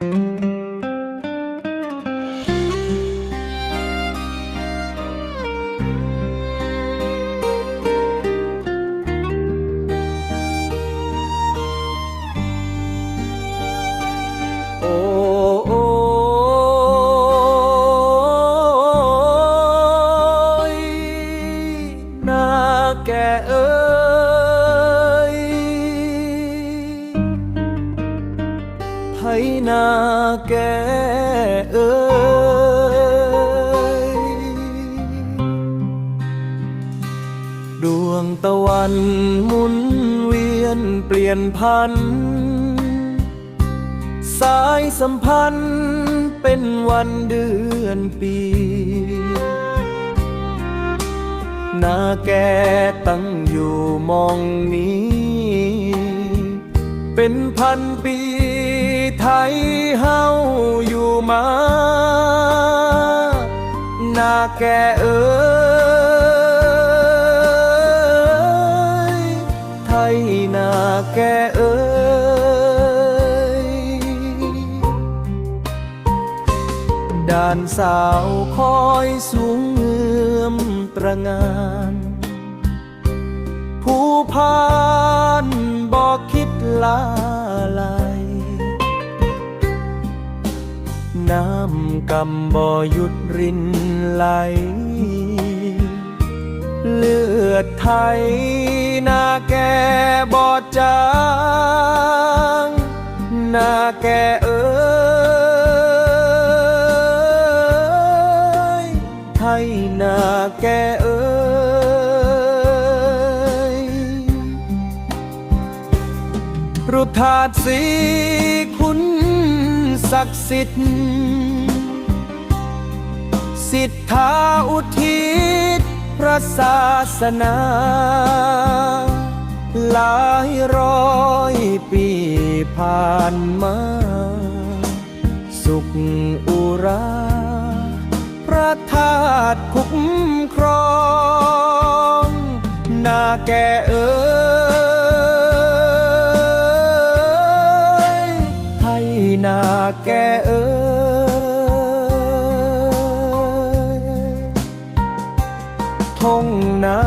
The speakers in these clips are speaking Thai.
Mm-hmm. ยนาแกเอ้ยดวงตะวันหมุนเวียนเปลี่ยนพัน สายสัมพันธ์เป็นวันเดือนปีนาแกตั้งอยู่มองนี้ เป็นพันปี ไทยเฮาอยู่มา นาแกเอ้ยไทยนาแกเอ้ยด่านสาวคอยสูงเงือมตระงานผู้พานบอกคิดลาลา น้ำกำบ่หยุดรินไหล เลือดไทยนาแกบอดจางนาแกเอ้ยไทยนาแกเอ้ยรุธาสีคุณ ศักดิ์สิทธิ์สิทธาอุทิศพระศาสนา หลายร้อยปีผ่านมา สุขอุรา พระธาตุคุ้มครอง นาแก่เอ้ นาแกเอ้ยทงนา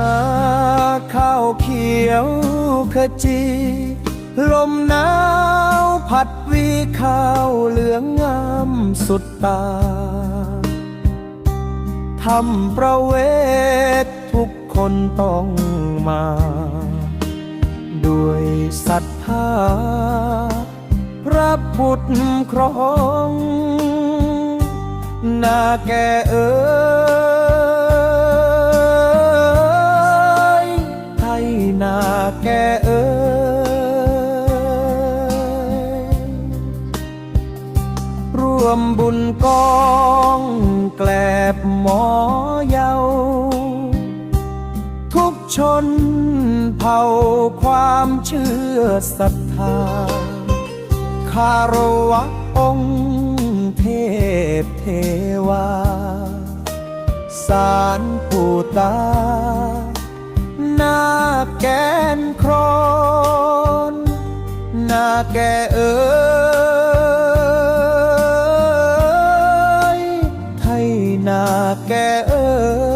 ข้าวเขียวขจี ลมหนาวพัดวีข้าวเหลืองงามสุดตาทำประเวททุกคนต้องมา ด้วยศรัทธา พระพุทธครองนาแก่เอ้ยไทยนาแก่เอ้ยรวมบุญกองแกลบหมอเยาทุกชนเผ่าความเชื่อศรัทธา คารวะองค์เทพเทวา สารปูตา นาแกนครนนาแกเอ๋ยไทยนาแกเอ๋ย